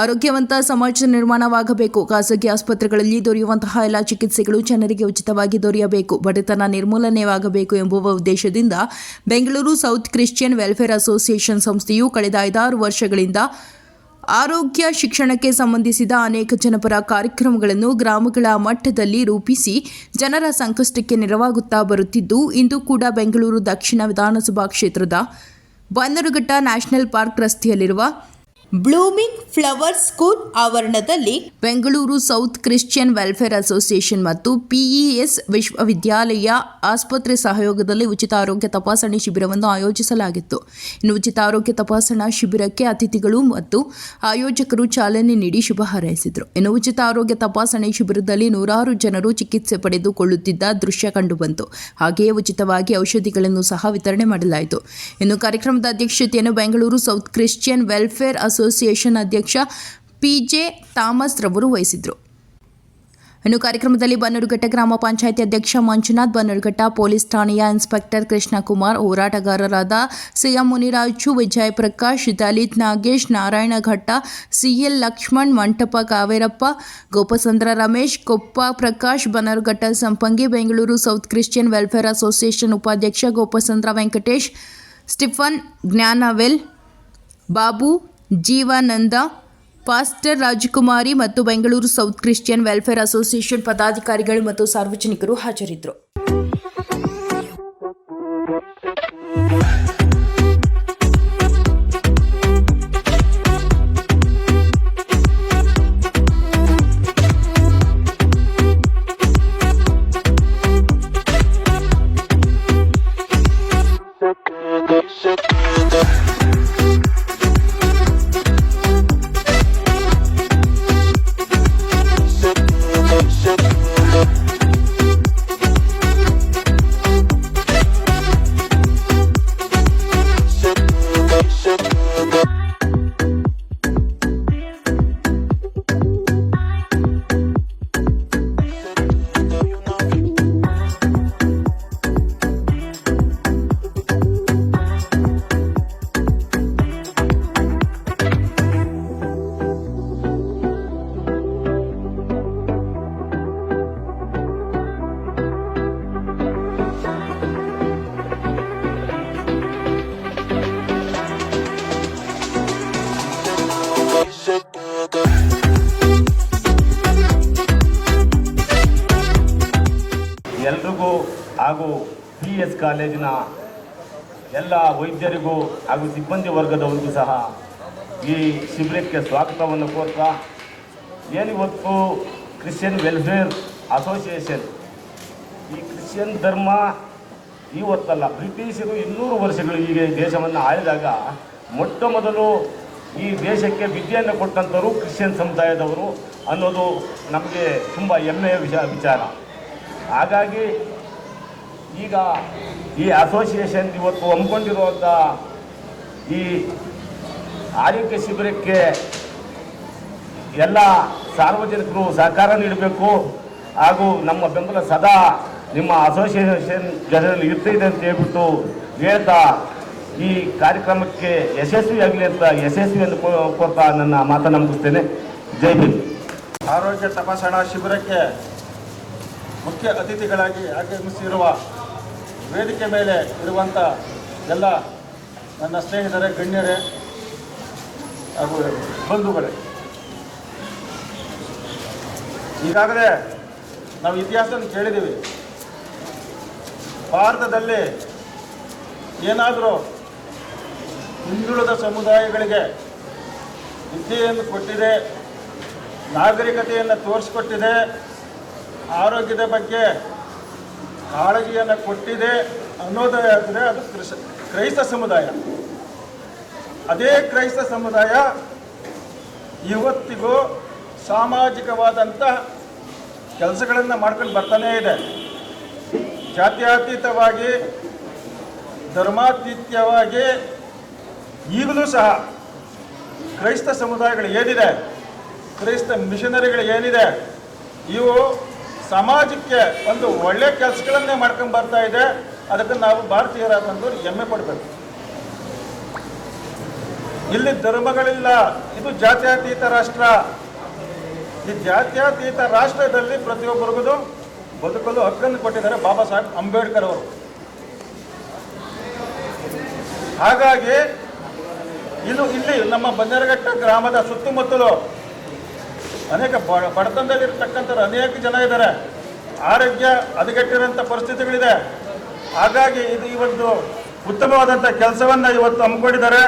ಆರೋಗ್ಯವಂತ ಸಮಾಜ ನಿರ್ಮಾಣವಾಗಬೇಕು. ಖಾಸಗಿ ಆಸ್ಪತ್ರೆಗಳಲ್ಲಿ ದೊರೆಯುವಂತಹ ಎಲ್ಲ ಚಿಕಿತ್ಸೆಗಳು ಜನರಿಗೆ ಉಚಿತವಾಗಿ ದೊರೆಯಬೇಕು. ಬಡತನ ನಿರ್ಮೂಲನೆಯಾಗಬೇಕು ಎಂಬುವ ಉದ್ದೇಶದಿಂದ Bengaluru south Christian welfare association ಸಂಸ್ಥೆಯು ಕಳೆದ ಐದಾರು ವರ್ಷಗಳಿಂದ ಆರೋಗ್ಯ ಶಿಕ್ಷಣಕ್ಕೆ ಸಂಬಂಧಿಸಿದ ಅನೇಕ ಜನಪರ ಕಾರ್ಯಕ್ರಮಗಳನ್ನು ಗ್ರಾಮಗಳ ಮಟ್ಟದಲ್ಲಿ ರೂಪಿಸಿ ಜನರ ಸಂಕಷ್ಟಕ್ಕೆ ನೆರವಾಗುತ್ತಾ ಬರುತ್ತಿದ್ದು, ಇಂದು ಕೂಡ ಬೆಂಗಳೂರು ದಕ್ಷಿಣ ವಿಧಾನಸಭಾ ಕ್ಷೇತ್ರದ ಬನ್ನರುಘಟ್ಟ ನ್ಯಾಷನಲ್ ಪಾರ್ಕ್ ರಸ್ತೆಯಲ್ಲಿರುವ ಬ್ಲೂಮಿಂಗ್ ಫ್ಲವರ್ ಸ್ಕೂಲ್ ಆವರಣದಲ್ಲಿ Bengaluru south Christian welfare association ಮತ್ತು ಪಿಇಎಸ್ ವಿಶ್ವವಿದ್ಯಾಲಯ ಆಸ್ಪತ್ರೆ ಸಹಯೋಗದಲ್ಲಿ ಉಚಿತ ಆರೋಗ್ಯ ತಪಾಸಣೆ ಶಿಬಿರವನ್ನು ಆಯೋಜಿಸಲಾಗಿತ್ತು. ಇನ್ನು ಉಚಿತ ಆರೋಗ್ಯ ತಪಾಸಣಾ ಶಿಬಿರಕ್ಕೆ ಅತಿಥಿಗಳು ಮತ್ತು ಆಯೋಜಕರು ಚಾಲನೆ ನೀಡಿ ಶುಭ ಹಾರೈಸಿದರು. ಇನ್ನು ಉಚಿತ ಆರೋಗ್ಯ ತಪಾಸಣೆ ಶಿಬಿರದಲ್ಲಿ ನೂರಾರು ಜನರು ಚಿಕಿತ್ಸೆ ಪಡೆದುಕೊಳ್ಳುತ್ತಿದ್ದ ದೃಶ್ಯ ಕಂಡುಬಂತು. ಹಾಗೆಯೇ ಉಚಿತವಾಗಿ ಔಷಧಿಗಳನ್ನು ಸಹ ವಿತರಣೆ ಮಾಡಲಾಯಿತು. ಇನ್ನು ಕಾರ್ಯಕ್ರಮದ ಅಧ್ಯಕ್ಷತೆಯನ್ನು ಬೆಂಗಳೂರು ಸೌತ್ ಕ್ರಿಶ್ಚಿಯನ್ ವೆಲ್ಫೇರ್ ಅಧ್ಯಕ್ಷ ಪಿ ಜೆ ಥಾಮಸ್ ರವರು ವಹಿಸಿದ್ರು. ಇನ್ನು ಕಾರ್ಯಕ್ರಮದಲ್ಲಿ ಬನ್ನೂರುಘಟ್ಟ ಗ್ರಾಮ ಪಂಚಾಯಿತಿ ಅಧ್ಯಕ್ಷ ಮಂಜುನಾಥ್, ಬನ್ನೂರುಘಟ್ಟ ಪೊಲೀಸ್ ಠಾಣೆಯ inspector Krishnakumar, ಹೋರಾಟಗಾರರಾದ CM Muniraju Vijay Prakash Dalit Nagesh, Narayanaghatta, CL Lakshman, Mantapa Kaverappa, Gopasandra Ramesh, Koppa Prakash, Bannerghatta Sampangi, Bengaluru south Christian welfare association ಉಪಾಧ್ಯಕ್ಷ ಗೋಪಸಂದ್ರ ವೆಂಕಟೇಶ್, ಸ್ಟಿಫನ್ ಜ್ಞಾನವೆಲ್, ಬಾಬು ಜೀವಾನಂದ ಪಾಸ್ಟರ್ ರಾಜಕುಮಾರಿ ಮತ್ತು Bengaluru south Christian welfare association ಪದಾಧಿಕಾರಿಗಳು ಮತ್ತು ಸಾರ್ವಜನಿಕರು ಹಾಜರಿದ್ದರು. ವೈದ್ಯರಿಗೂ ಹಾಗೂ ಸಿಬ್ಬಂದಿ ವರ್ಗದವರಿಗೂ ಸಹ ಈ ಶಿಬಿರಕ್ಕೆ ಸ್ವಾಗತವನ್ನು ಕೋರ್ತಾ, ಏನಿವತ್ತು ಕ್ರಿಶ್ಚಿಯನ್ ವೆಲ್ಫೇರ್ ಅಸೋಸಿಯೇಷನ್, ಈ ಕ್ರಿಶ್ಚಿಯನ್ ಧರ್ಮ ಇವತ್ತಲ್ಲ ಬ್ರಿಟಿಷರು ಇನ್ನೂರು ವರ್ಷಗಳು ಈಗ ಈ ದೇಶವನ್ನು ಆಳಿದಾಗ ಮೊಟ್ಟ ಮೊದಲು ಈ ದೇಶಕ್ಕೆ ವಿದ್ಯೆಯನ್ನು ಕೊಟ್ಟಂಥವರು ಕ್ರಿಶ್ಚಿಯನ್ ಸಮುದಾಯದವರು ಅನ್ನೋದು ನಮಗೆ ತುಂಬ ಹೆಮ್ಮೆಯ ವಿಚಾರ. ಹಾಗಾಗಿ ಈಗ ಈ ಅಸೋಸಿಯೇಷನ್ ಇವತ್ತು ಹಮ್ಮಿಕೊಂಡಿರುವಂಥ ಈ ಆರೋಗ್ಯ ಶಿಬಿರಕ್ಕೆ ಎಲ್ಲ ಸಾರ್ವಜನಿಕರು ಸಹಕಾರ ನೀಡಬೇಕು ಹಾಗೂ ನಮ್ಮ ಬೆಂಬಲ ಸದಾ ನಿಮ್ಮ ಅಸೋಸಿಯೇಷನ್ ಜನರಲ್ಲಿ ಇರ್ತಿದೆ ಅಂತ ಹೇಳ್ಬಿಟ್ಟು ಹೇಳ್ತಾ ಈ ಕಾರ್ಯಕ್ರಮಕ್ಕೆ ಯಶಸ್ವಿಯಾಗಲಿ ಅಂತ ಯಶಸ್ವಿ ಎಂದು ಕೋರ್ತಾ ನನ್ನ ಮಾತನ್ನು ಮುಗಿಸ್ತೇನೆ. ಜೈ ಹಿಂದ್ ಆರೋಗ್ಯ ತಪಾಸಣಾ ಶಿಬಿರಕ್ಕೆ ಮುಖ್ಯ ಅತಿಥಿಗಳಾಗಿ ಆಗಮಿಸಿರುವ ವೇದಿಕೆ ಮೇಲೆ ಇರುವಂಥ ಎಲ್ಲ ನನ್ನ ಸ್ನೇಹಿತರೇ, ಗಣ್ಯರೇ ಹಾಗೂ ಬಂಧುಗಳೇ. ಈಗಾಗಲೇ ನಾವು ಇತಿಹಾಸವನ್ನು ಕೇಳಿದ್ದೀವಿ. ಭಾರತದಲ್ಲಿ ಏನಾದರೂ ಹಿಂದುಳಿದ ಸಮುದಾಯಗಳಿಗೆ ವಿದ್ಯೆಯನ್ನು ಕೊಟ್ಟಿದೆ, ನಾಗರಿಕತೆಯನ್ನು ತೋರಿಸ್ಕೊಟ್ಟಿದೆ, ಆರೋಗ್ಯದ ಬಗ್ಗೆ ಕಾಳಜಿಯನ್ನು ಕೊಟ್ಟಿದೆ ಅನ್ನೋದೇ ಆದರೆ ಅದು ಕ್ರಿಸ್, ಕ್ರೈಸ್ತ ಸಮುದಾಯ. ಅದೇ ಕ್ರೈಸ್ತ ಸಮುದಾಯ ಇವತ್ತಿಗೂ ಸಾಮಾಜಿಕವಾದಂಥ ಕೆಲಸಗಳನ್ನು ಮಾಡ್ಕೊಂಡು ಬರ್ತಾನೇ ಇದೆ. ಜಾತ್ಯತೀತವಾಗಿ, ಧರ್ಮಾತೀತ್ಯವಾಗಿ ಈಗಲೂ ಸಹ ಕ್ರೈಸ್ತ ಸಮುದಾಯಗಳು ಏನಿದೆ? ಕ್ರೈಸ್ತ ಮಿಷನರಿಗಳು ಏನಿದೆ? ಇವು ಸಮಾಜಕ್ಕೆ ಒಂದು ಒಳ್ಳೆ ಕೆಲಸಗಳನ್ನೇ ಮಾಡ್ಕೊಂಡು ಬರ್ತಾ ಇದೆ. ಅದಕ್ಕೆ ನಾವು ಭಾರತೀಯರಾದಂಥವ್ರು ಹೆಮ್ಮೆ ಪಡಬೇಕು. ಇಲ್ಲಿ ಧರ್ಮಗಳಿಲ್ಲ. ಇದು ಜಾತ್ಯತೀತ ರಾಷ್ಟ್ರ. ಈ ಜಾತ್ಯತೀತ ರಾಷ್ಟ್ರದಲ್ಲಿ ಪ್ರತಿಯೊಬ್ಬರಿಗೂ ಬದುಕಲು ಹಕ್ಕನ್ನು ಕೊಟ್ಟಿದ್ದಾರೆ ಬಾಬಾ ಸಾಹೇಬ್ ಅಂಬೇಡ್ಕರ್ ಅವರು. ಹಾಗಾಗಿ, ಇದು ಇಲ್ಲಿ ನಮ್ಮ ಬನ್ನೇರಘಟ್ಟ ಗ್ರಾಮದ ಸುತ್ತಮುತ್ತಲು ಅನೇಕ ಬಡ- ಬಡತನದಲ್ಲಿರ್ತಕ್ಕಂಥವ್ರು ಅನೇಕ ಜನ ಇದ್ದಾರೆ. ಆರೋಗ್ಯ ಹದಗೆಟ್ಟಿರೋಂಥ ಪರಿಸ್ಥಿತಿಗಳಿದೆ. ಹಾಗಾಗಿ ಇದು ಈ ಒಂದು ಉತ್ತಮವಾದಂಥ ಕೆಲಸವನ್ನು ಇವತ್ತು ಹಮ್ಮಿಕೊಂಡಿದ್ದಾರೆ.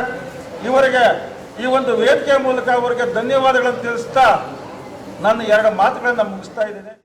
ಇವರಿಗೆ ಈ ಒಂದು ವೇದಿಕೆಯ ಮೂಲಕ ಅವರಿಗೆ ಧನ್ಯವಾದಗಳನ್ನು ತಿಳಿಸ್ತಾ ನಾನು ಎರಡು ಮಾತುಗಳನ್ನು ಮುಗಿಸ್ತಾ ಇದ್ದೀನಿ.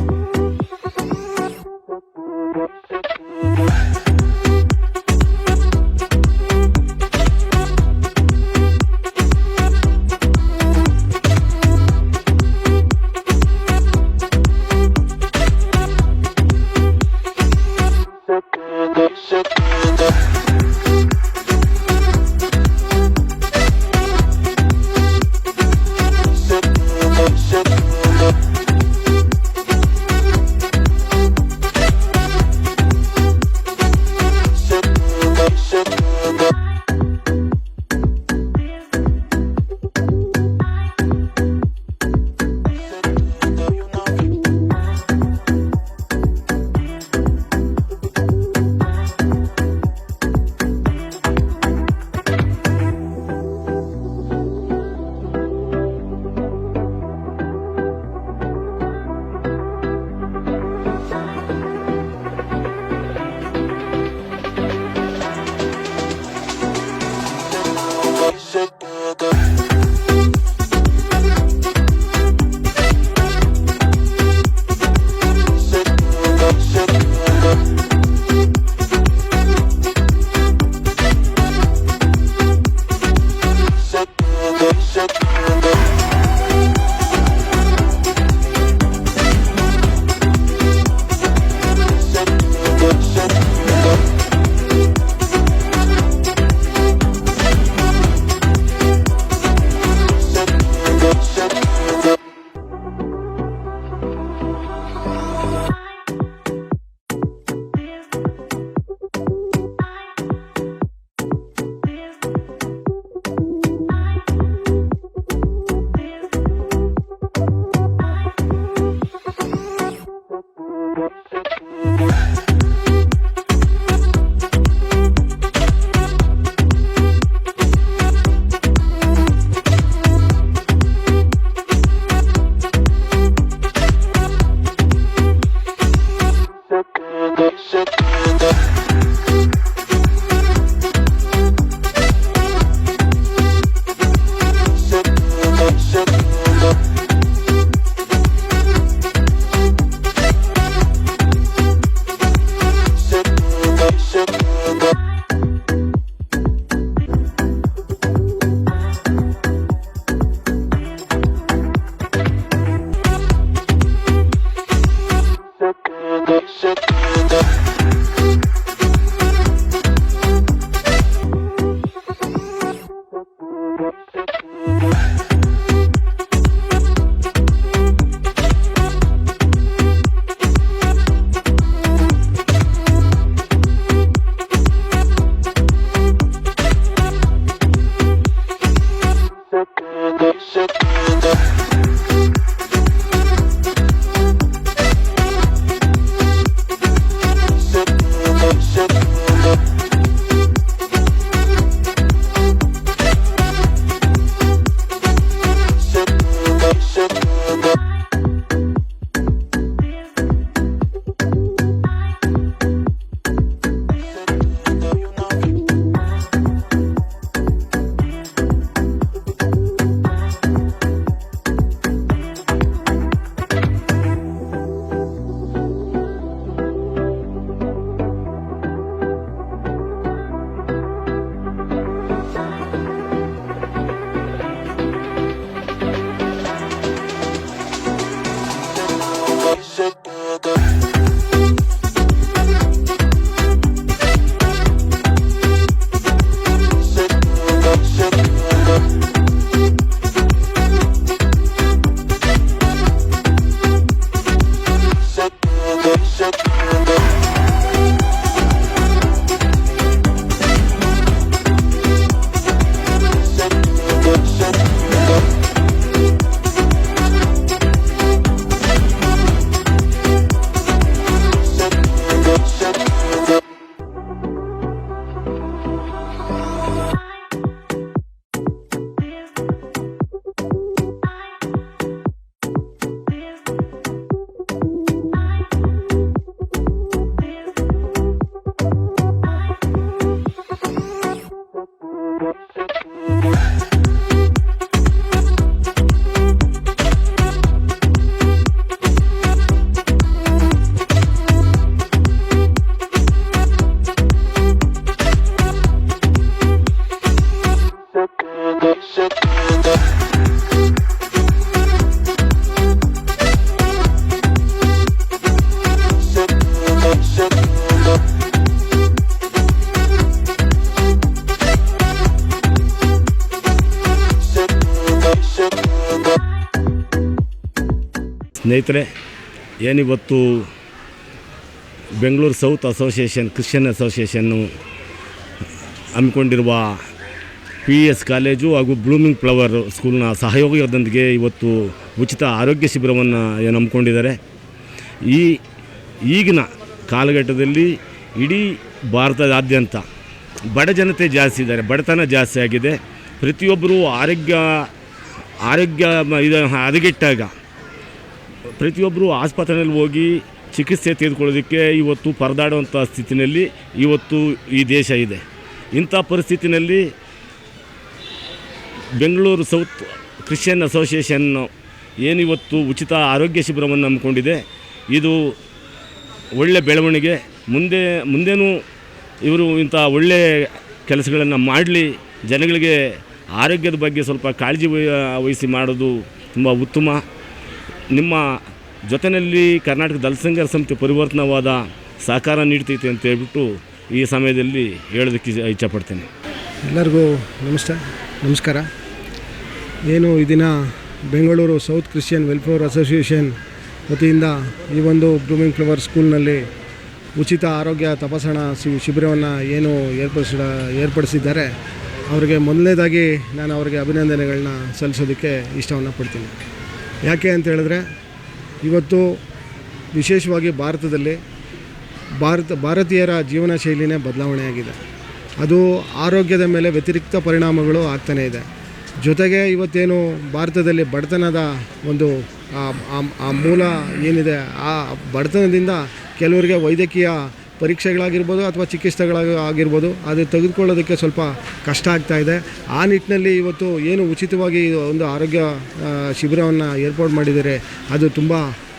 ಸ್ನೇಹಿತರೆ, ಏನಿವತ್ತು Bengaluru south association, Christian association ಹಮ್ಮಿಕೊಂಡಿರುವ ಪಿ ಎಸ್ ಕಾಲೇಜು ಹಾಗೂ ಬ್ಲೂಮಿಂಗ್ ಫ್ಲವರ್ ಸ್ಕೂಲ್ನ ಸಹಯೋಗದೊಂದಿಗೆ ಇವತ್ತು ಉಚಿತ ಆರೋಗ್ಯ ಶಿಬಿರವನ್ನು ಏನು ಹಮ್ಮಿಕೊಂಡಿದ್ದಾರೆ. ಈ ಈಗಿನ ಕಾಲಘಟ್ಟದಲ್ಲಿ ಇಡೀ ಭಾರತದಾದ್ಯಂತ ಬಡ ಜನತೆ ಜಾಸ್ತಿ ಇದ್ದಾರೆ, ಬಡತನ ಜಾಸ್ತಿ ಆಗಿದೆ. ಪ್ರತಿಯೊಬ್ಬರೂ ಆರೋಗ್ಯ ಆರೋಗ್ಯ ಇದು ಹದಗೆಟ್ಟಾಗ ಪ್ರತಿಯೊಬ್ಬರು ಆಸ್ಪತ್ರೆಯಲ್ಲಿ ಹೋಗಿ ಚಿಕಿತ್ಸೆ ತೆಗೆದುಕೊಳ್ಳೋದಕ್ಕೆ ಇವತ್ತು ಪರದಾಡುವಂಥ ಸ್ಥಿತಿಯಲ್ಲಿ ಇವತ್ತು ಈ ದೇಶ ಇದೆ. ಇಂಥ ಪರಿಸ್ಥಿತಿನಲ್ಲಿ ಬೆಂಗಳೂರು ಸೌತ್ ಕ್ರಿಶ್ಚಿಯನ್ ಅಸೋಸಿಯೇಷನ್ ಏನಿವತ್ತು ಉಚಿತ ಆರೋಗ್ಯ ಶಿಬಿರವನ್ನು ಹಮ್ಮಿಕೊಂಡಿದೆ. ಇದು ಒಳ್ಳೆ ಬೆಳವಣಿಗೆ. ಮುಂದೆ, ಮುಂದೇನೂ ಇವರು ಇಂಥ ಒಳ್ಳೆ ಕೆಲಸಗಳನ್ನು ಮಾಡಲಿ, ಜನಗಳಿಗೆ ಆರೋಗ್ಯದ ಬಗ್ಗೆ ಸ್ವಲ್ಪ ಕಾಳಜಿ ವಹಿ- ವಹಿಸಿ ಮಾಡೋದು ತುಂಬ ಉತ್ತಮ. ನಿಮ್ಮ ಜೊತೆಯಲ್ಲಿ ಕರ್ನಾಟಕ ದಲಸಂಘರ ಸಮಿತಿ ಪರಿವರ್ತನವಾದ ಸಹಕಾರ ನೀಡ್ತೈತೆ ಅಂತ ಹೇಳ್ಬಿಟ್ಟು ಈ ಸಮಯದಲ್ಲಿ ಹೇಳೋದಕ್ಕೆ ಇಚ್ಛಪಡ್ತೇನೆ ಎಲ್ಲರಿಗೂ ನಮಸ್ತೆ, ನಮಸ್ಕಾರ. ಏನು ಈ ದಿನ Bengaluru south Christian welfare association ವತಿಯಿಂದ ಈ ಒಂದು ಬ್ಲೂಮಿಂಗ್ ಫ್ಲವರ್ ಸ್ಕೂಲ್ನಲ್ಲಿ ಉಚಿತ ಆರೋಗ್ಯ ತಪಾಸಣಾ ಶಿ ಶಿಬಿರವನ್ನು ಏನು ಏರ್ಪಡಿಸ ಏರ್ಪಡಿಸಿದ್ದಾರೆ, ಅವರಿಗೆ ಮೊದಲನೇದಾಗಿ ನಾನು ಅವರಿಗೆ ಅಭಿನಂದನೆಗಳನ್ನ ಸಲ್ಲಿಸೋದಕ್ಕೆ ಇಷ್ಟವನ್ನು ಪಡ್ತೀನಿ. ಯಾಕೆ ಅಂತ ಹೇಳಿದ್ರೆ ಇವತ್ತು ವಿಶೇಷವಾಗಿ ಭಾರತದಲ್ಲಿ ಭಾರತ ಭಾರತೀಯರ ಜೀವನ ಶೈಲಿನೇ ಬದಲಾವಣೆಯಾಗಿದೆ. ಅದು ಆರೋಗ್ಯದ ಮೇಲೆ ವ್ಯತಿರಿಕ್ತ ಪರಿಣಾಮಗಳು ಆಗ್ತಾನೇ ಇದೆ. ಜೊತೆಗೆ ಇವತ್ತೇನು ಭಾರತದಲ್ಲಿ ಬಡತನದ ಒಂದು ಆ- ಮೂಲ ಏನಿದೆ, ಆ ಬಡತನದಿಂದ ಕೆಲವರಿಗೆ ವೈದ್ಯಕೀಯ ಪರೀಕ್ಷೆಗಳಾಗಿರ್ಬೋದು ಅಥವಾ ಚಿಕಿತ್ಸೆಗಳಾಗ ಆಗಿರ್ಬೋದು, ಅದು ತೆಗೆದುಕೊಳ್ಳೋದಕ್ಕೆ ಸ್ವಲ್ಪ ಕಷ್ಟ ಆಗ್ತಾ ಇದೆ. ಆ ನಿಟ್ಟಿನಲ್ಲಿ ಇವತ್ತು ಏನು ಉಚಿತವಾಗಿ ಒಂದು ಆರೋಗ್ಯ ಶಿಬಿರವನ್ನು ಏರ್ಪಾಡು ಮಾಡಿದರೆ ಅದು ತುಂಬ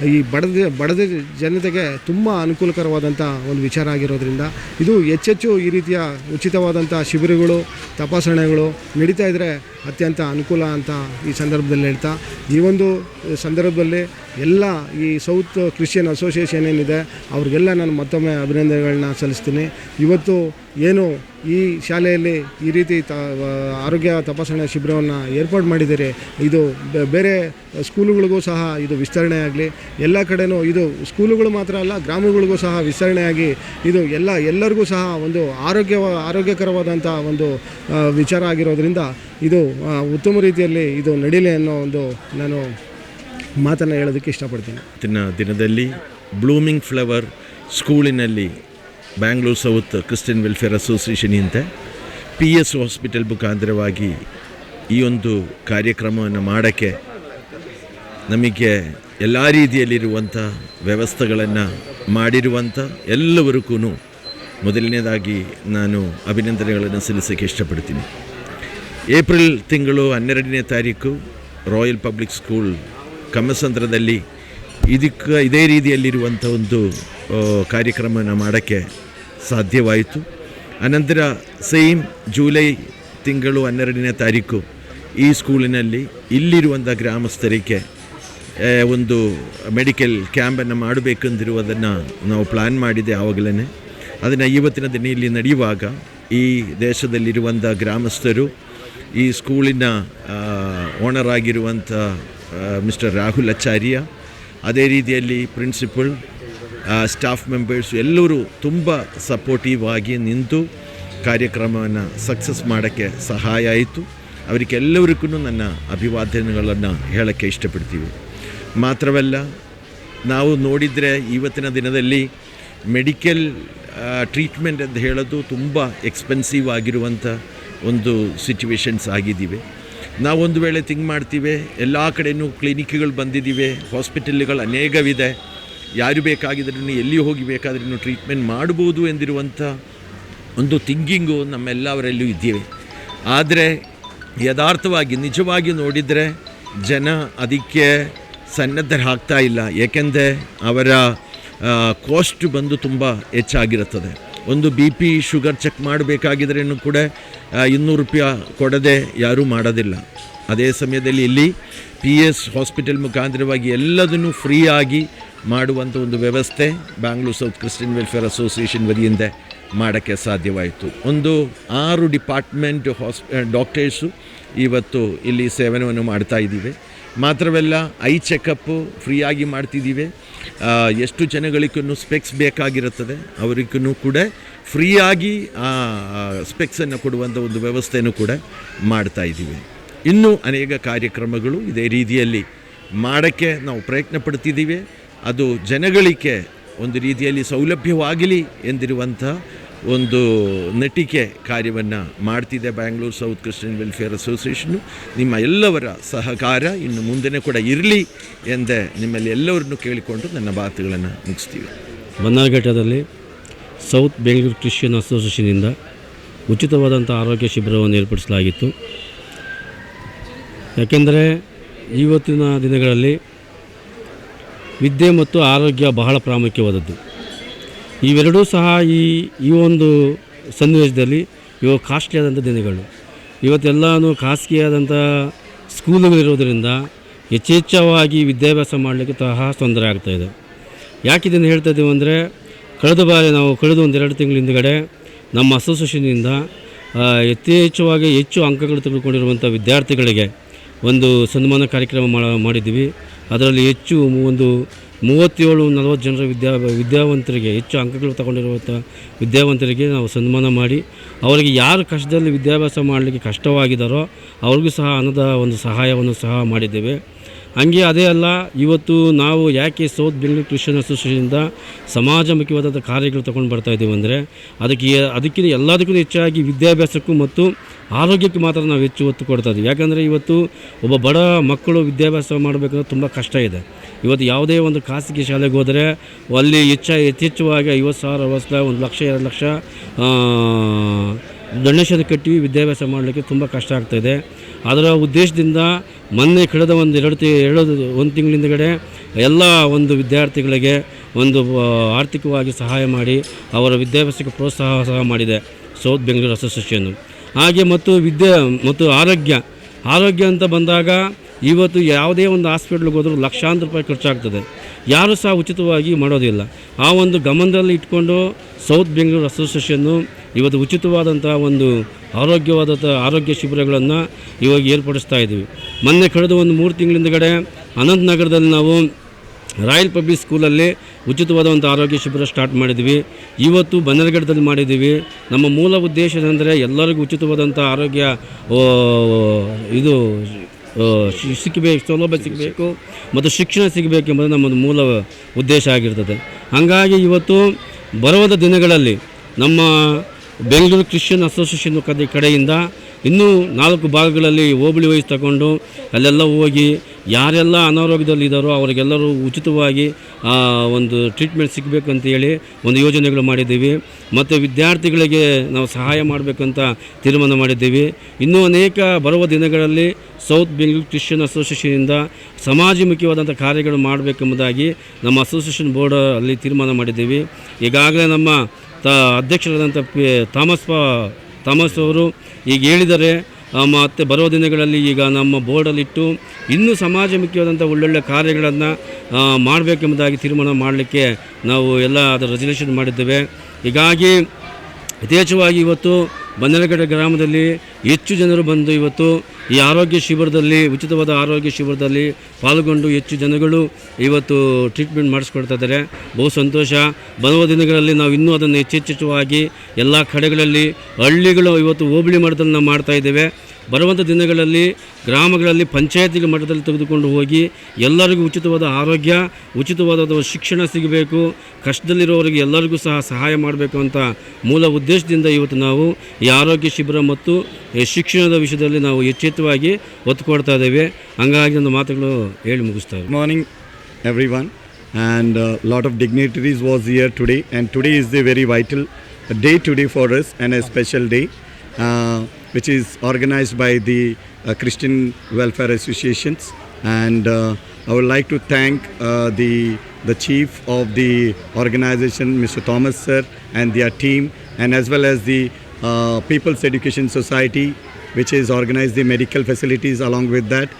ಈ ಬಡದ ಬಡದ ಜನತೆಗೆ ತುಂಬ ಅನುಕೂಲಕರವಾದಂಥ ಒಂದು ವಿಚಾರ ಆಗಿರೋದ್ರಿಂದ ಇದು ಹೆಚ್ಚೆಚ್ಚು ಈ ರೀತಿಯ ಉಚಿತವಾದಂಥ ಶಿಬಿರಗಳು, ತಪಾಸಣೆಗಳು ನಡೀತಾ ಇದ್ದರೆ ಅತ್ಯಂತ ಅನುಕೂಲ ಅಂತ ಈ ಸಂದರ್ಭದಲ್ಲಿ ಹೇಳ್ತಾ, ಈ ಒಂದು ಸಂದರ್ಭದಲ್ಲಿ ಎಲ್ಲ ಈ ಸೌತ್ ಕ್ರಿಶ್ಚಿಯನ್ ಅಸೋಸಿಯೇಷನ್ ಏನಿದೆ, ಅವ್ರಿಗೆಲ್ಲ ನಾನು ಮತ್ತೊಮ್ಮೆ ಅಭಿನಂದನೆಗಳನ್ನ ಸಲ್ಲಿಸ್ತೀನಿ. ಇವತ್ತು ಏನು ಈ ಶಾಲೆಯಲ್ಲಿ ಈ ರೀತಿ ತ ಆರೋಗ್ಯ ತಪಾಸಣೆ ಶಿಬಿರವನ್ನು ಏರ್ಪಾಡು ಮಾಡಿದ್ದೀರಿ ಇದು ಬೇರೆ ಸ್ಕೂಲುಗಳಿಗೂ ಸಹ ಇದು ವಿಸ್ತರಣೆ ಆಗಲಿ ಎಲ್ಲ ಕಡೆನೂ ಇದು ಸ್ಕೂಲುಗಳು ಮಾತ್ರ ಅಲ್ಲ, ಗ್ರಾಮಗಳಿಗೂ ಸಹ ವಿಸ್ತರಣೆಯಾಗಿ ಇದು ಎಲ್ಲ, ಎಲ್ಲರಿಗೂ ಸಹ ಒಂದು ಆರೋಗ್ಯ ಆರೋಗ್ಯಕರವಾದಂಥ ಒಂದು ವಿಚಾರ ಆಗಿರೋದ್ರಿಂದ ಇದು ಉತ್ತಮ ರೀತಿಯಲ್ಲಿ ಇದು ನಡೀಲಿ ಅನ್ನೋ ಒಂದು ನಾನು ಮಾತನ್ನು ಹೇಳೋದಕ್ಕೆ ಇಷ್ಟಪಡ್ತೀನಿ. ಇವತ್ತಿನ ದಿನದಲ್ಲಿ ಬ್ಲೂಮಿಂಗ್ ಫ್ಲವರ್ ಸ್ಕೂಲಿನಲ್ಲಿ ಬ್ಯಾಂಗ್ಳೂರ್ ಸೌತ್ ಕ್ರಿಶ್ಚಿಯನ್ ವೆಲ್ಫೇರ್ ಅಸೋಸಿಯೇಷನಿಂದ ಪಿ ಎಸ್ ಹಾಸ್ಪಿಟಲ್ ಮುಖಾಂತರವಾಗಿ ಈ ಒಂದು ಕಾರ್ಯಕ್ರಮವನ್ನು ಮಾಡೋಕ್ಕೆ ನಮಗೆ ಎಲ್ಲ ರೀತಿಯಲ್ಲಿರುವಂಥ ವ್ಯವಸ್ಥೆಗಳನ್ನು ಮಾಡಿರುವಂಥ ಎಲ್ಲವರಿಗೂ ಮೊದಲನೇದಾಗಿ ನಾನು ಅಭಿನಂದನೆಗಳನ್ನು ಸಲ್ಲಿಸೋಕ್ಕೆ ಇಷ್ಟಪಡ್ತೀನಿ. ಏಪ್ರಿಲ್ ತಿಂಗಳು ಹನ್ನೆರಡನೇ ತಾರೀಕು ರಾಯಲ್ ಪಬ್ಲಿಕ್ ಸ್ಕೂಲ್ ಕಮ್ಮಸಂದ್ರದಲ್ಲಿ ಇದಕ್ಕೆ ಇದೇ ರೀತಿಯಲ್ಲಿರುವಂಥ ಒಂದು ಕಾರ್ಯಕ್ರಮನ ಮಾಡೋಕ್ಕೆ ಸಾಧ್ಯವಾಯಿತು. ಅನಂತರ ಸೇಮ್ ಜೂಲೈ ತಿಂಗಳು ಹನ್ನೆರಡನೇ ತಾರೀಕು ಈ ಸ್ಕೂಲಿನಲ್ಲಿ ಇಲ್ಲಿರುವಂಥ ಗ್ರಾಮಸ್ಥರಿಗೆ ಒಂದು ಮೆಡಿಕಲ್ ಕ್ಯಾಂಪನ್ನು ಮಾಡಬೇಕೆಂದಿರುವುದನ್ನು ನಾವು ಪ್ಲ್ಯಾನ್ ಮಾಡಿದೆ ಆವಾಗಲೇ ಅದನ್ನು ಇವತ್ತಿನ ದಿನ ಇಲ್ಲಿ ನಡೆಯುವಾಗ ಈ ದೇಶದಲ್ಲಿರುವಂಥ ಗ್ರಾಮಸ್ಥರು, ಈ ಸ್ಕೂಲಿನ ಓನರ್ ಆಗಿರುವಂಥ ಮಿಸ್ಟರ್ ರಾಹುಲ್ ಆಚಾರ್ಯ, ಅದೇ ರೀತಿಯಲ್ಲಿ ಪ್ರಿನ್ಸಿಪಲ್ ಸ್ಟಾಫ್ ಮೆಂಬರ್ಸ್ ಎಲ್ಲರೂ ತುಂಬ ಸಪೋರ್ಟಿವ್ ಆಗಿ ನಿಂತು ಕಾರ್ಯಕ್ರಮವನ್ನು ಸಕ್ಸಸ್ ಮಾಡೋಕ್ಕೆ ಸಹಾಯ ಆಯಿತು. ಅವರಿಗೆಲ್ಲರಿಗೂ ನನ್ನ ಅಭಿವಾದನೆಗಳನ್ನು ಹೇಳೋಕ್ಕೆ ಇಷ್ಟಪಡ್ತೀವಿ. ಮಾತ್ರವಲ್ಲ, ನಾವು ನೋಡಿದರೆ ಇವತ್ತಿನ ದಿನದಲ್ಲಿ ಮೆಡಿಕಲ್ ಟ್ರೀಟ್ಮೆಂಟ್ ಅಂತ ಹೇಳೋದು ತುಂಬ ಎಕ್ಸ್ಪೆನ್ಸಿವ್ ಆಗಿರುವಂಥ ಒಂದು ಸಿಚುವೇಶನ್ಸ್ ಆಗಿದ್ದೀವಿ. ನಾವು ಒಂದು ವೇಳೆ ಥಿಂಕ್ ಮಾಡ್ತೀವಿ, ಎಲ್ಲ ಕಡೆಯೂ ಕ್ಲಿನಿಕ್ಗಳು ಬಂದಿದ್ದೀವಿ, ಹಾಸ್ಪಿಟಲ್ಗಳು ಅನೇಕವಿದೆ. ಯಾರು ಬೇಕಾಗಿದ್ರೂ ಎಲ್ಲಿ ಹೋಗಿ ಬೇಕಾದ್ರೂ ಟ್ರೀಟ್ಮೆಂಟ್ ಮಾಡ್ಬೋದು ಎಂದಿರುವಂಥ ಒಂದು ಥಿಂಕಿಂಗು ನಮ್ಮೆಲ್ಲವರಲ್ಲೂ ಇದ್ದೀವಿ. ಆದರೆ ಯಥಾರ್ಥವಾಗಿ, ನಿಜವಾಗಿ ನೋಡಿದರೆ ಜನ ಅದಕ್ಕೆ ಸನ್ನದ್ಧರಾಗ್ತಾ ಇಲ್ಲ. ಏಕೆಂದರೆ ಅವರ ಕಾಸ್ಟ್ ಬಂದು ತುಂಬ ಹೆಚ್ಚಾಗಿರುತ್ತದೆ. ಒಂದು ಬಿ ಪಿ ಶುಗರ್ ಚೆಕ್ ಮಾಡಬೇಕಾಗಿದ್ರೂ ಕೂಡ ಇನ್ನೂರು ರೂಪಾಯಿ ಕೊಡದೆ ಯಾರೂ ಮಾಡೋದಿಲ್ಲ. ಅದೇ ಸಮಯದಲ್ಲಿ ಇಲ್ಲಿ ಪಿ ಎಸ್ ಹಾಸ್ಪಿಟಲ್ ಮುಖಾಂತರವಾಗಿ ಎಲ್ಲದನ್ನು ಫ್ರೀಯಾಗಿ ಮಾಡುವಂಥ ಒಂದು ವ್ಯವಸ್ಥೆ Bangalore south Christian welfare association ವರಿಯಿಂದ ಮಾಡೋಕ್ಕೆ ಸಾಧ್ಯವಾಯಿತು. ಒಂದು ಆರು ಡಿಪಾರ್ಟ್ಮೆಂಟ್ ಹಾಸ್ಪಿ ಡಾಕ್ಟರ್ಸು ಇವತ್ತು ಇಲ್ಲಿ ಸೇವನವನ್ನು ಮಾಡ್ತಾ ಇದ್ದೀವಿ. ಮಾತ್ರವಲ್ಲ ಐ ಚೆಕಪ್ಪು ಫ್ರೀಯಾಗಿ ಮಾಡ್ತಿದ್ದೀವಿ ಎಷ್ಟು ಜನಗಳಿಗೂ ಸ್ಪೆಕ್ಸ್ ಬೇಕಾಗಿರುತ್ತದೆ ಅವರಿಗೂ ಕೂಡ ಫ್ರೀಯಾಗಿ, ಆ ಸ್ಪೆಕ್ಸನ್ನು ಕೊಡುವಂಥ ಒಂದು ವ್ಯವಸ್ಥೆಯನ್ನು ಕೂಡ ಮಾಡ್ತಾ ಇದ್ದೀವಿ ಇನ್ನೂ ಅನೇಕ ಕಾರ್ಯಕ್ರಮಗಳು ಇದೇ ರೀತಿಯಲ್ಲಿ ಮಾಡೋಕ್ಕೆ ನಾವು ಪ್ರಯತ್ನ ಪಡ್ತಿದ್ದೀವಿ ಅದು ಜನಗಳಿಗೆ ಒಂದು ರೀತಿಯಲ್ಲಿ ಸೌಲಭ್ಯವಾಗಲಿ ಎಂದಿರುವಂಥ ಒಂದು ನಟಿಕೆ ಕಾರ್ಯವನ್ನು ಮಾಡ್ತಿದೆ Bangalore South Christian Welfare Association ನಿಮ್ಮ ಎಲ್ಲವರ ಸಹಕಾರ ಇನ್ನು ಮುಂದೆನೇ ಕೂಡ ಇರಲಿ ಎಂದೇ ನಿಮ್ಮಲ್ಲಿ ಎಲ್ಲವರನ್ನು ಕೇಳಿಕೊಂಡು ನನ್ನ ಮಾತುಗಳನ್ನು ಮುಗಿಸ್ತೀವಿ. ಬನ್ನಾರ್ಘಟ್ಟದಲ್ಲಿ ಸೌತ್ ಬೆಂಗಳೂರು ಕ್ರಿಶ್ಚಿಯನ್ ಅಸೋಸಿಯೇಷನಿಂದ ಉಚಿತವಾದಂಥ ಆರೋಗ್ಯ ಶಿಬಿರವನ್ನು ಏರ್ಪಡಿಸಲಾಗಿತ್ತು. ಯಾಕೆಂದರೆ ಇವತ್ತಿನ ದಿನಗಳಲ್ಲಿ ವಿದ್ಯೆ ಮತ್ತು ಆರೋಗ್ಯ ಬಹಳ ಪ್ರಾಮುಖ್ಯವಾದದ್ದು. ಇವೆರಡೂ ಸಹ ಈ ಈ ಒಂದು ಸನ್ನಿವೇಶದಲ್ಲಿ ಇವು ಕಾಸ್ಟ್ಲಿ ಆದಂಥ ದಿನಗಳು. ಇವತ್ತೆಲ್ಲನೂ ಖಾಸಗಿಯಾದಂಥ ಸ್ಕೂಲುಗಳಿರೋದರಿಂದ ಯಥೇಚ್ಛವಾಗಿ ವಿದ್ಯಾಭ್ಯಾಸ ಮಾಡಲಿಕ್ಕೆ ಸಹ ತೊಂದರೆ ಆಗ್ತಾಯಿದೆ ಯಾಕೆ ಇದನ್ನು ಹೇಳ್ತಾ ಇದ್ದೀವಿ ಅಂದರೆ, ಕಳೆದ ಬಾರಿ ನಾವು ಕಳೆದ ಒಂದು ಎರಡು ತಿಂಗಳ ಹಿಂದುಗಡೆ ನಮ್ಮ ಅಸೋಸಿಯೇಷನಿಂದ ಯಥೇಚ್ಛವಾಗಿ ಹೆಚ್ಚು ಅಂಕಗಳು ತೆಗೆದುಕೊಂಡಿರುವಂಥ ವಿದ್ಯಾರ್ಥಿಗಳಿಗೆ ಒಂದು ಸನ್ಮಾನ ಕಾರ್ಯಕ್ರಮ ಮಾಡಿದ್ದೀವಿ. ಅದರಲ್ಲಿ ಹೆಚ್ಚು ಒಂದು ಮೂವತ್ತೇಳು ನಲವತ್ತು ಜನರ ವಿದ್ಯಾ ವಿದ್ಯಾವಂತರಿಗೆ ಹೆಚ್ಚು ಅಂಕಗಳು ತಗೊಂಡಿರುವಂಥ ವಿದ್ಯಾವಂತರಿಗೆ ನಾವು ಸನ್ಮಾನ ಮಾಡಿ, ಅವರಿಗೆ ಯಾರು ಕಷ್ಟದಲ್ಲಿ ವಿದ್ಯಾಭ್ಯಾಸ ಮಾಡಲಿಕ್ಕೆ ಕಷ್ಟವಾಗಿದ್ದಾರೋ ಅವ್ರಿಗೂ ಸಹ ಹಣದ ಒಂದು ಸಹಾಯವನ್ನು ಸಹ ಮಾಡಿದ್ದೇವೆ. ಹಂಗೆ ಅದೇ ಅಲ್ಲ, ಇವತ್ತು ನಾವು ಯಾಕೆ ಸೌತ್ ಬೆಂಗಳೂರು ಕ್ರಿಶ್ಚಿಯನ್ ಅಸೋಸಿಯೇಷನಿಂದ ಸಮಾಜಮುಖಿವಾದಂಥ ಕಾರ್ಯಗಳು ತಗೊಂಡು ಬರ್ತಾ ಇದ್ದೀವಿ ಅಂದರೆ, ಅದಕ್ಕೆ ಅದಕ್ಕಿಂತ ಎಲ್ಲದಕ್ಕೂ ಹೆಚ್ಚಾಗಿ ವಿದ್ಯಾಭ್ಯಾಸಕ್ಕೂ ಮತ್ತು ಆರೋಗ್ಯಕ್ಕೆ ಮಾತ್ರ ನಾವು ಹೆಚ್ಚು ಒತ್ತು ಕೊಡ್ತಾ ಇದ್ದೀವಿ. ಯಾಕಂದರೆ ಇವತ್ತು ಒಬ್ಬ ಬಡ ಮಕ್ಕಳು ವಿದ್ಯಾಭ್ಯಾಸ ಮಾಡಬೇಕಂದ್ರೆ ತುಂಬ ಕಷ್ಟ ಇದೆ. ಇವತ್ತು ಯಾವುದೇ ಒಂದು ಖಾಸಗಿ ಶಾಲೆಗೆ ಹೋದರೆ ಅಲ್ಲಿ ಹೆಚ್ಚ ಯಥೇಚ್ಛವಾಗಿ ಐವತ್ತು ಸಾವಿರ ಸಾವಿರ ಒಂದು ಲಕ್ಷ, ಎರಡು ಲಕ್ಷ ಡೊನೇಷನ್ ಕಟ್ಟಿ ವಿದ್ಯಾಭ್ಯಾಸ ಮಾಡಲಿಕ್ಕೆ ತುಂಬ ಕಷ್ಟ ಆಗ್ತಾಯಿದೆ ಅದರ ಉದ್ದೇಶದಿಂದ ಮೊನ್ನೆ ಕಳೆದ ಒಂದು ಎರಡು ತಿ, ಎರಡು ಒಂದು ತಿಂಗಳಿಂದಗಡೆ ಎಲ್ಲ ಒಂದು ವಿದ್ಯಾರ್ಥಿಗಳಿಗೆ ಒಂದು ಆರ್ಥಿಕವಾಗಿ ಸಹಾಯ ಮಾಡಿ ಅವರ ವಿದ್ಯಾಭ್ಯಾಸಕ್ಕೆ ಪ್ರೋತ್ಸಾಹ ಸಹ ಮಾಡಿದೆ ಸೌತ್ ಬೆಂಗಳೂರು ಅಸೋಸಿಯೇಷನ್ನು ಹಾಗೆ ಮತ್ತು ವಿದ್ಯೆ, ಮತ್ತು ಆರೋಗ್ಯ ಆರೋಗ್ಯ ಅಂತ ಬಂದಾಗ ಇವತ್ತು ಯಾವುದೇ ಒಂದು ಹಾಸ್ಪಿಟ್ಲಿಗೆ ಹೋದರೂ ಲಕ್ಷಾಂತರ ರೂಪಾಯಿ ಖರ್ಚಾಗ್ತದೆ. ಯಾರೂ ಸಹ ಉಚಿತವಾಗಿ ಮಾಡೋದಿಲ್ಲ. ಆ ಒಂದು ಗಮನದಲ್ಲಿ ಇಟ್ಕೊಂಡು ಸೌತ್ ಬೆಂಗಳೂರು ಅಸೋಸಿಯೇಷನ್ನು ಇವತ್ತು ಉಚಿತವಾದಂಥ ಒಂದು ಆರೋಗ್ಯವಾದಂಥ ಆರೋಗ್ಯ ಶಿಬಿರಗಳನ್ನು ಇವಾಗ ಏರ್ಪಡಿಸ್ತಾ ಇದ್ದೀವಿ. ಮೊನ್ನೆ ಕಳೆದ ಒಂದು ಮೂರು ತಿಂಗಳಿಂದಗಡೆ ಅನಂತನಗರದಲ್ಲಿ ನಾವು ರಾಯಲ್ ಪಬ್ಲಿಕ್ ಸ್ಕೂಲಲ್ಲಿ ಉಚಿತವಾದಂಥ ಆರೋಗ್ಯ ಶಿಬಿರ ಸ್ಟಾರ್ಟ್ ಮಾಡಿದ್ವಿ ಇವತ್ತು ಬನ್ನರಗಡದಲ್ಲಿ ಮಾಡಿದ್ದೀವಿ. ನಮ್ಮ ಮೂಲ ಉದ್ದೇಶ ಏನಂದರೆ ಎಲ್ಲರಿಗೂ ಉಚಿತವಾದಂಥ ಆರೋಗ್ಯ ಇದು ಸಿಕ್ಕಬೇಕು ಸೌಲಭ್ಯ ಸಿಗಬೇಕು ಮತ್ತು ಶಿಕ್ಷಣ ಸಿಗಬೇಕೆಂಬುದು ನಮ್ಮದು ಮೂಲ ಉದ್ದೇಶ ಆಗಿರ್ತದೆ. ಹಾಗಾಗಿ ಇವತ್ತು ಬರುವ ದಿನಗಳಲ್ಲಿ ನಮ್ಮ ಬೆಂಗಳೂರು ಕ್ರಿಶ್ಚಿಯನ್ ಅಸೋಸಿಯೇಷನ್ ಕಡೆ ಕಡೆಯಿಂದ ಇನ್ನೂ ನಾಲ್ಕು ಭಾಗಗಳಲ್ಲಿ ಹೋಬಳಿ ವಹಿಸಿ ತಗೊಂಡು ಅಲ್ಲೆಲ್ಲ ಹೋಗಿ ಯಾರೆಲ್ಲ ಅನಾರೋಗ್ಯದಲ್ಲಿದ್ದಾರೋ ಅವರಿಗೆಲ್ಲರೂ ಉಚಿತವಾಗಿ ಒಂದು ಟ್ರೀಟ್ಮೆಂಟ್ ಸಿಗಬೇಕು ಅಂತೇಳಿ ಒಂದು ಯೋಜನೆಗಳು ಮಾಡಿದ್ದೀವಿ. ಮತ್ತು ವಿದ್ಯಾರ್ಥಿಗಳಿಗೆ ನಾವು ಸಹಾಯ ಮಾಡಬೇಕಂತ ತೀರ್ಮಾನ ಮಾಡಿದ್ದೀವಿ. ಇನ್ನೂ ಅನೇಕ ಬರುವ ದಿನಗಳಲ್ಲಿ ಸೌತ್ ಬೆಂಗಳೂರು ಕ್ರಿಶ್ಚಿಯನ್ ಅಸೋಸಿಯೇಷನಿಂದ ಸಮಾಜಮುಖಿಯಾದಂಥ ಕಾರ್ಯಗಳು ಮಾಡಬೇಕೆಂಬುದಾಗಿ ನಮ್ಮ ಅಸೋಸಿಯೇಷನ್ ಬೋರ್ಡ್ ಅಲ್ಲಿ ತೀರ್ಮಾನ ಮಾಡಿದ್ದೀವಿ. ಈಗಾಗಲೇ ನಮ್ಮ ತ ಅಧ್ಯಕ್ಷರಾದಂಥ ಪಿ ಥಾಮಸ್ ಥಾಮಸ್ ಅವರು ಈಗ ಹೇಳಿದ್ದಾರೆ ಆ, ಮತ್ತು ಬರೋ ದಿನಗಳಲ್ಲಿ ಈಗ ನಮ್ಮ ಬೋರ್ಡಲ್ಲಿಟ್ಟು ಇನ್ನೂ ಸಮಾಜಮುಖಿಯಾದಂಥ ಒಳ್ಳೊಳ್ಳೆ ಕಾರ್ಯಗಳನ್ನು ಮಾಡಬೇಕೆಂಬುದಾಗಿ ತೀರ್ಮಾನ ಮಾಡಲಿಕ್ಕೆ ನಾವು ಎಲ್ಲ ಅದರ ರೆಸಲ್ಯೂಷನ್ ಮಾಡಿದ್ದೇವೆ. ಹೀಗಾಗಿ ಯಥೇಚ್ಛವಾಗಿ ಇವತ್ತು ಬನ್ನೆಲಗಡೆ ಗ್ರಾಮದಲ್ಲಿ ಹೆಚ್ಚು ಜನರು ಬಂದು ಇವತ್ತು ಈ ಆರೋಗ್ಯ ಶಿಬಿರದಲ್ಲಿ, ಉಚಿತವಾದ ಆರೋಗ್ಯ ಶಿಬಿರದಲ್ಲಿ ಪಾಲ್ಗೊಂಡು ಹೆಚ್ಚು ಜನಗಳು ಇವತ್ತು ಟ್ರೀಟ್ಮೆಂಟ್ ಮಾಡಿಸ್ಕೊಳ್ತಾ ಇದ್ದಾರೆ. ಬಹು ಸಂತೋಷ. ಬರುವ ದಿನಗಳಲ್ಲಿ ನಾವು ಇನ್ನೂ ಅದನ್ನು ಹೆಚ್ಚೆಚ್ಚುವಾಗಿ ಎಲ್ಲ ಕಡೆಗಳಲ್ಲಿ ಹಳ್ಳಿಗಳು ಇವತ್ತು ಹೋಬಳಿ ಮಟ್ಟದಲ್ಲಿ ನಾವು ಮಾಡ್ತಾ ಇದ್ದೇವೆ. ಬರುವಂಥ ದಿನಗಳಲ್ಲಿ ಗ್ರಾಮಗಳಲ್ಲಿ ಪಂಚಾಯತಿಗೆ ಮಟ್ಟದಲ್ಲಿ ತೆಗೆದುಕೊಂಡು ಹೋಗಿ ಎಲ್ಲರಿಗೂ ಉಚಿತವಾದ ಆರೋಗ್ಯ ಉಚಿತವಾದ ಶಿಕ್ಷಣ ಸಿಗಬೇಕು ಕಷ್ಟದಲ್ಲಿರೋರಿಗೆ ಎಲ್ಲರಿಗೂ ಸಹ ಸಹಾಯ ಮಾಡಬೇಕು ಅಂತ ಮೂಲ ಉದ್ದೇಶದಿಂದ ಇವತ್ತು ನಾವು ಈ ಆರೋಗ್ಯ ಶಿಬಿರ ಮತ್ತು ಶಿಕ್ಷಣದ ವಿಷಯದಲ್ಲಿ ನಾವು ಎಚ್ಚೆತ್ತವಾಗಿ ಒತ್ತು ಕೊಡ್ತಾ ಇದ್ದೇವೆ. ಹಂಗಾಗಿ ಒಂದು ಮಾತುಗಳು ಹೇಳಿ ಮುಗಿಸ್ತಾ morning everyone and lot of dignitaries was here today and today is the very vital day today for us us, a special day which is organized by the uh, Christian Welfare Associations. And uh, I would like to thank uh, the the chief of the organization, Mr. Thomas sir, and their team, and as well as the uh, People's Education Society, which is organized the medical facilities along with that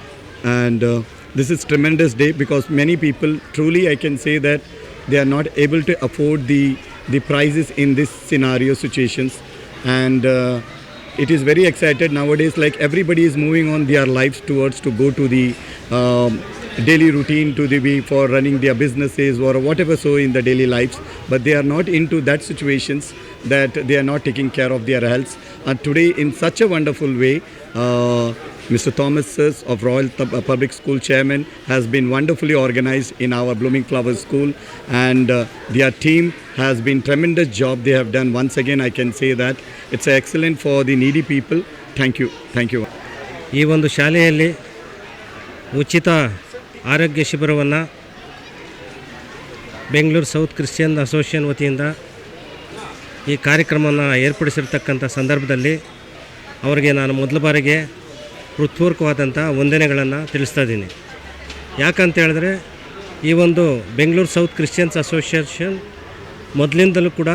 and uh, this is tremendous day because many people truly i can say that they are not able to afford the the prices in this scenario situations and uh, it is very excited nowadays. Like everybody is moving on their lives towards to go to the um, daily routine to the be for running their businesses or whatever so in the daily lives. But they are not into that situations that they are not taking care of their health. And today, in such a wonderful way, uh, Mr. Thomas Sirs of Royal uh, Public School Chairman has been wonderfully organized in our Blooming Flowers School, and uh, their team has been tremendous job they have done. Once again, I can say that it's excellent for the needy people. Thank you, thank you. ಈ ಒಂದು ಶಾಲೆಯಲ್ಲಿ ಉಚಿತ ಆರೋಗ್ಯ ಶಿಬಿರವನ್ನು Bengaluru south Christian association ವತಿಯಿಂದ ಈ ಕಾರ್ಯಕ್ರಮವನ್ನು ಏರ್ಪಡಿಸಿರ್ತಕ್ಕಂಥ ಸಂದರ್ಭದಲ್ಲಿ ಅವರಿಗೆ ನಾನು ಮೊದಲ ಬಾರಿಗೆ ಹೃತ್ಪೂರ್ವಕವಾದಂಥ ವಂದನೆಗಳನ್ನು ತಿಳಿಸ್ತಾ ಇದ್ದೀನಿ. ಯಾಕಂತ ಹೇಳಿದ್ರೆ, ಈ ಒಂದು ಬೆಂಗಳೂರು ಸೌತ್ ಕ್ರಿಶ್ಚಿಯನ್ಸ್ ಅಸೋಸಿಯೇಷನ್ ಮೊದಲಿಂದಲೂ ಕೂಡ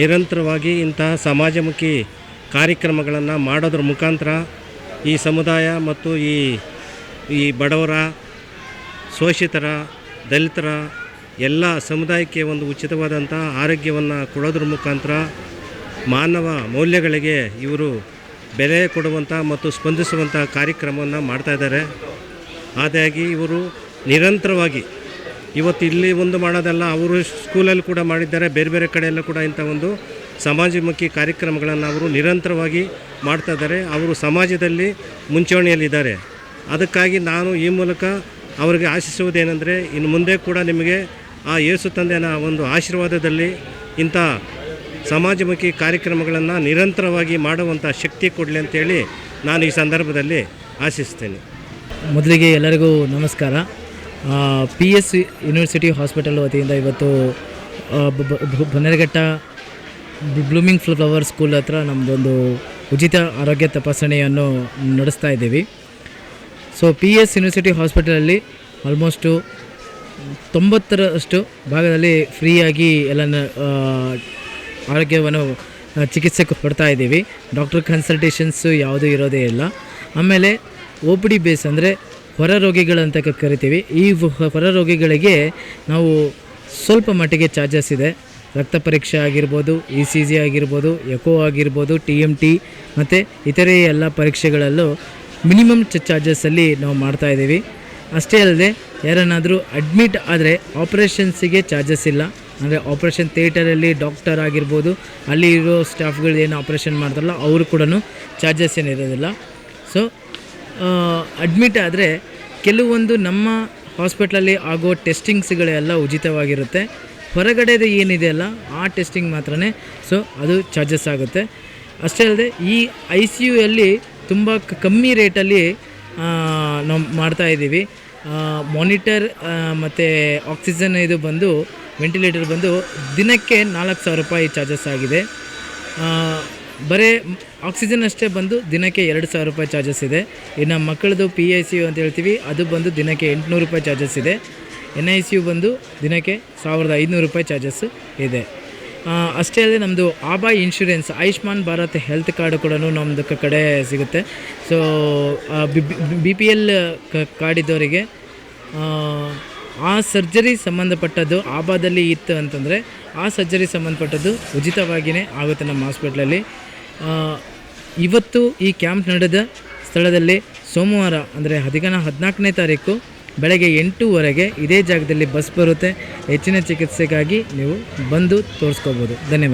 ನಿರಂತರವಾಗಿ ಇಂತಹ ಸಮಾಜಮುಖಿ ಕಾರ್ಯಕ್ರಮಗಳನ್ನು ಮಾಡೋದ್ರ ಮುಖಾಂತರ ಈ ಸಮುದಾಯ ಮತ್ತು ಈ ಈ ಬಡವರ, ಶೋಷಿತರ, ದಲಿತರ ಎಲ್ಲ ಸಮುದಾಯಕ್ಕೆ ಒಂದು ಉಚಿತವಾದಂಥ ಆರೋಗ್ಯವನ್ನು ಕೊಡೋದ್ರ ಮುಖಾಂತರ ಮಾನವ ಮೌಲ್ಯಗಳಿಗೆ ಇವರು ಬೆಲೆ ಕೊಡುವಂಥ ಮತ್ತು ಸ್ಪಂದಿಸುವಂಥ ಕಾರ್ಯಕ್ರಮವನ್ನು ಮಾಡ್ತಾಯಿದ್ದಾರೆ ಆದಾಗಿ ಇವರು ನಿರಂತರವಾಗಿ ಇವತ್ತು ಇಲ್ಲಿ ಒಂದು ಮಾಡೋದಲ್ಲ, ಅವರು ಸ್ಕೂಲಲ್ಲಿ ಕೂಡ ಮಾಡಿದ್ದಾರೆ, ಬೇರೆ ಬೇರೆ ಕಡೆಯಲ್ಲೂ ಕೂಡ ಇಂಥ ಒಂದು ಸಮಾಜಮುಖಿ ಕಾರ್ಯಕ್ರಮಗಳನ್ನು ಅವರು ನಿರಂತರವಾಗಿ ಮಾಡ್ತಾ ಇದ್ದಾರೆ. ಅವರು ಸಮಾಜದಲ್ಲಿ ಮುಂಚೂಣಿಯಲ್ಲಿದ್ದಾರೆ. ಅದಕ್ಕಾಗಿ ನಾನು ಈ ಮೂಲಕ ಅವರಿಗೆ ಆಶಿಸುವುದೇನೆಂದರೆ, ಇನ್ನು ಮುಂದೆ ಕೂಡ ನಿಮಗೆ ಆ ಯೇಸು ತಂದೆಯ ಒಂದು ಆಶೀರ್ವಾದದಲ್ಲಿ ಇಂಥ ಸಮಾಜಮುಖಿ ಕಾರ್ಯಕ್ರಮಗಳನ್ನು ನಿರಂತರವಾಗಿ ಮಾಡುವಂಥ ಶಕ್ತಿ ಕೊಡಲಿ ಅಂತೇಳಿ ನಾನು ಈ ಸಂದರ್ಭದಲ್ಲಿ ಆಶಿಸ್ತೇನೆ. ಮೊದಲಿಗೆ ಎಲ್ಲರಿಗೂ ನಮಸ್ಕಾರ. ಪಿ ಎಸ್ ಯೂನಿವರ್ಸಿಟಿ ಹಾಸ್ಪಿಟಲ್ ವತಿಯಿಂದ ಇವತ್ತು ಬನ್ನೇರಘಟ್ಟ ಬ್ಲೂಮಿಂಗ್ ಫ್ಲವರ್ ಸ್ಕೂಲ್ ಹತ್ರ ನಮ್ಮದೊಂದು ಉಚಿತ ಆರೋಗ್ಯ ತಪಾಸಣೆಯನ್ನು ನಡೆಸ್ತಾ ಇದ್ದೀವಿ. ಸೊ ಪಿ ಎಸ್ ಯೂನಿವರ್ಸಿಟಿ ಹಾಸ್ಪಿಟಲಲ್ಲಿ ಆಲ್ಮೋಸ್ಟು ತೊಂಬತ್ತರಷ್ಟು ಭಾಗದಲ್ಲಿ ಫ್ರೀಯಾಗಿ ಎಲ್ಲ ಆರೋಗ್ಯವನ್ನು ಚಿಕಿತ್ಸೆ ಕೊಡ್ತಾ ಇದ್ದೀವಿ. ಡಾಕ್ಟರ್ ಕನ್ಸಲ್ಟೇಷನ್ಸು ಯಾವುದೂ ಇರೋದೇ ಇಲ್ಲ. ಆಮೇಲೆ ಓ ಪಿ ಡಿ ಬೇಸ್ ಅಂದರೆ ಹೊರ ರೋಗಿಗಳಂತ ಕರಿತೀವಿ. ಈ ಹೊರ ರೋಗಿಗಳಿಗೆ ನಾವು ಸ್ವಲ್ಪ ಮಟ್ಟಿಗೆ ಚಾರ್ಜಸ್ ಇದೆ. ರಕ್ತ ಪರೀಕ್ಷೆ ಆಗಿರ್ಬೋದು ಇ ಸಿ ಜಿ ಆಗಿರ್ಬೋದು, ಎಕೋ ಆಗಿರ್ಬೋದು ಟಿ ಎಂ ಟಿ ಮತ್ತು ಇತರೆ ಎಲ್ಲ ಪರೀಕ್ಷೆಗಳಲ್ಲೂ ಮಿನಿಮಮ್ ಚಾರ್ಜಸ್ಸಲ್ಲಿ ನಾವು ಮಾಡ್ತಾ ಇದ್ದೀವಿ. ಅಷ್ಟೇ ಅಲ್ಲದೆ ಯಾರನ್ನಾದರೂ ಅಡ್ಮಿಟ್ ಆದರೆ ಆಪ್ರೇಷನ್ಸಿಗೆ ಚಾರ್ಜಸ್ ಇಲ್ಲ. ಅಂದರೆ ಆಪ್ರೇಷನ್ ಥಿಯೇಟರಲ್ಲಿ ಡಾಕ್ಟರ್ ಆಗಿರ್ಬೋದು, ಅಲ್ಲಿ ಇರೋ ಸ್ಟಾಫ್ಗಳು ಏನು ಆಪ್ರೇಷನ್ ಮಾಡ್ತಾರಲ್ಲ, ಅವರು ಕೂಡ ಚಾರ್ಜಸ್ ಏನಿರೋದಿಲ್ಲ ಸೊ ಅಡ್ಮಿಟ್ ಆದರೆ ಕೆಲವೊಂದು ನಮ್ಮ ಹಾಸ್ಪಿಟ್ಲಲ್ಲಿ ಆಗೋ ಟೆಸ್ಟಿಂಗ್ಸ್ಗಳೆಲ್ಲ ಉಚಿತವಾಗಿರುತ್ತೆ. ಹೊರಗಡೆದು ಏನಿದೆಯಲ್ಲ ಆ ಟೆಸ್ಟಿಂಗ್ ಮಾತ್ರನೇ ಸೊ ಅದು ಚಾರ್ಜಸ್ ಆಗುತ್ತೆ. ಅಷ್ಟೇ ಅಲ್ಲದೆ, ಈ ಐ ಸಿ ಯುಯಲ್ಲಿ ತುಂಬ ಕ- ಕಮ್ಮಿ ರೇಟಲ್ಲಿ ನಾವು ಮಾಡ್ತಾ ಇದ್ದೀವಿ ಮಾನಿಟರ್ ಮತ್ತು ಆಕ್ಸಿಜನ್ ಇದು ಬಂದು ವೆಂಟಿಲೇಟರ್ ಬಂದು ದಿನಕ್ಕೆ ನಾಲ್ಕು ಸಾವಿರ ರೂಪಾಯಿ ಚಾರ್ಜಸ್ ಆಗಿದೆ. ಬರೀ ಆಕ್ಸಿಜನ್ ಅಷ್ಟೇ ಬಂದು ದಿನಕ್ಕೆ ಎರಡು ಸಾವಿರ ರೂಪಾಯಿ ಚಾರ್ಜಸ್ ಇದೆ. ಇನ್ನು ಮಕ್ಕಳದು ಪಿ ಐ ಸಿ ಯು ಅಂತ ಹೇಳ್ತೀವಿ, ಅದು ಬಂದು ದಿನಕ್ಕೆ ಎಂಟುನೂರು ರೂಪಾಯಿ ಚಾರ್ಜಸ್ ಇದೆ. ಎನ್ ಐ ಸಿ ಯು ಬಂದು ದಿನಕ್ಕೆ ಸಾವಿರದ ಐದುನೂರು ರೂಪಾಯಿ ಚಾರ್ಜಸ್ ಇದೆ. ಅಷ್ಟೇ ಅಲ್ಲದೆ ನಮ್ಮದು ABHA insurance, Ayushman Bharat health card ಕೂಡ ನಮ್ಮದು ಕಡೆ ಸಿಗುತ್ತೆ. So B P L card ಇದ್ದವರಿಗೆ ಆ, ಸರ್ಜರಿ ಸಂಬಂಧಪಟ್ಟದ್ದು ಆಬಾದಲ್ಲಿ ಇತ್ತು ಅಂತಂದರೆ ಆ ಸರ್ಜರಿ ಸಂಬಂಧಪಟ್ಟದ್ದು ಉಚಿತವಾಗಿಯೇ ಆಗುತ್ತೆ ನಮ್ಮ ಹಾಸ್ಪಿಟ್ಲಲ್ಲಿ. ಇವತ್ತು ಈ ಕ್ಯಾಂಪ್ ನಡೆದ ಸ್ಥಳದಲ್ಲಿ ಸೋಮವಾರ ಅಂದರೆ ಹದಿಗನ ಹದಿನಾಲ್ಕನೇ ತಾರೀಕು ಬೆಳಗ್ಗೆ ಎಂಟೂವರೆಗೆ ಇದೇ ಜಾಗದಲ್ಲಿ ಬಸ್ ಬರುತ್ತೆ. ಹೆಚ್ಚಿನ ಚಿಕಿತ್ಸೆಗಾಗಿ ನೀವು ಬಂದು ತೋರಿಸ್ಕೋಬೋದು. ಧನ್ಯವಾದ.